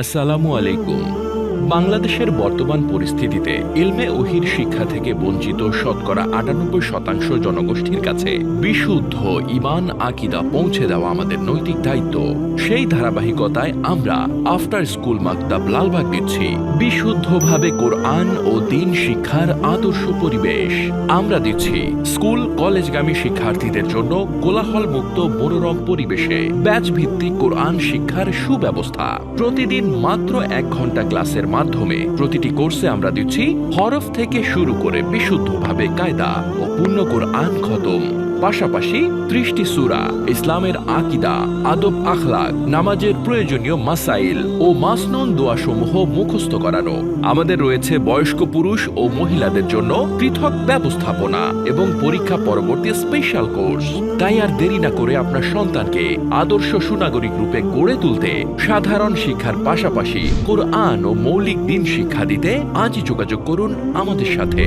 আসসালামু আলাইকুম। বাংলাদেশের বর্তমান পরিস্থিতিতে ইলমে ওহির শিক্ষা থেকে বঞ্চিত শতকরা আটানব্বই শতাংশ জনগোষ্ঠীর কাছে বিশুদ্ধ ইমান, আকিদা পৌঁছে দেওয়া আমাদের নৈতিক দায়িত্ব। সেই ধারাবাহিকতায় আমরা আফটার স্কুল মাকতাব লালবাগ দিচ্ছি। বিশুদ্ধভাবে কোরআন ও দিন শিক্ষার আদর্শ পরিবেশ। আমরা দিচ্ছি স্কুল, কলেজগামী শিক্ষার্থীদের জন্য কোলাহল মুক্ত মনোরম পরিবেশে ব্যাচ ভিত্তিক কোরআন শিক্ষার সুব্যবস্থা। প্রতিদিন মাত্র এক ঘণ্টা ক্লাসের মাধ্যমে প্রতিটি কোর্সে আমরা দিচ্ছি হরফ থেকে শুরু করে বিশুদ্ধভাবে কায়দা ও পূর্ণ কোরআন খতম। পাশাপাশি ত্রিশটি সুরা, ইসলামের আকিদা, আদব আখলাক, নামাজের প্রয়োজনীয় মাসাইল ও মাসনুন দোয়াসমূহ মুখস্থ করানো। আমাদের রয়েছে বয়স্ক পুরুষ ও মহিলাদের জন্য পৃথক ব্যবস্থাপনা এবং পরীক্ষা পরবর্তী স্পেশাল কোর্স তাই আর দেরি না করে আপনার সন্তানকে আদর্শ সুনাগরিক রূপে গড়ে তুলতে সাধারণ শিক্ষার পাশাপাশি কোরআন ও মৌলিক দিন শিক্ষা দিতে আজই যোগাযোগ করুন আমাদের সাথে।